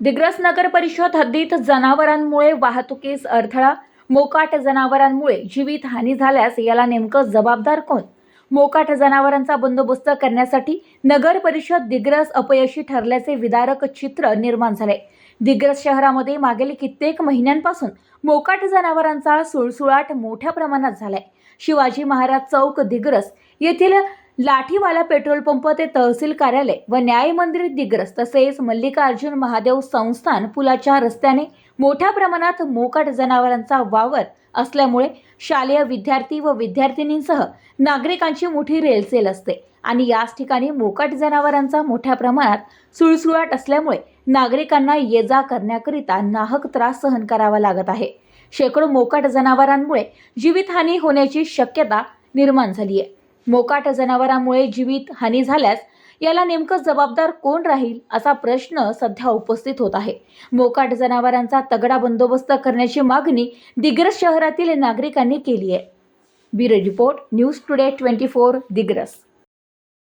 दिग्रस नगर परिषद हद्दीत जनावरांमुळे वाहतुकीस अडथळा मोकाट जनावरांमुळे जीवित हानी झाल्यास याला नेमकं जबाबदार कोण? मोकाट जनावरांचा बंदोबस्त करण्यासाठी नगर परिषद दिग्रस अपयशी ठरल्याचे विदारक चित्र निर्माण झाले. दिग्रस शहरामध्ये मागील कित्येक महिन्यांपासून मोकाट जनावरांचा सुळसुळाट मोठ्या प्रमाणात झालाय. शिवाजी महाराज चौक दिग्रस येथील लाठीवाला पेट्रोल पंप ते तहसील कार्यालय व न्याय मंदिर दिग्रस तसेच मल्लिकार्जुन महादेव संस्थान पुलाच्या रस्त्याने मोठ्या प्रमाणात मोकाट जनावरांचा वावर असल्यामुळे शालेय विद्यार्थी व विद्यार्थिनींसह नागरिकांची मोठी रेलचेल असते. आणि याच ठिकाणी मोकाट जनावरांचा मोठ्या प्रमाणात सुळसुळाट असल्यामुळे नागरिकांना ये जा करण्याकरिता नाहक त्रास सहन करावा लागत आहे. शेकडो मोकाट जनावरांमुळे जीवितहानी होण्याची शक्यता निर्माण झाली आहे मोकाट जनावरांमुळे जीवित हानी झाल्यास याला नेमकं जबाबदार कोण राहील असा प्रश्न सध्या उपस्थित होत आहे. मोकाट जनावरांचा तगडा बंदोबस्त करण्याची मागणी दिग्रस शहरातील नागरिकांनी केली आहे. Bureau report news today twenty four Digras.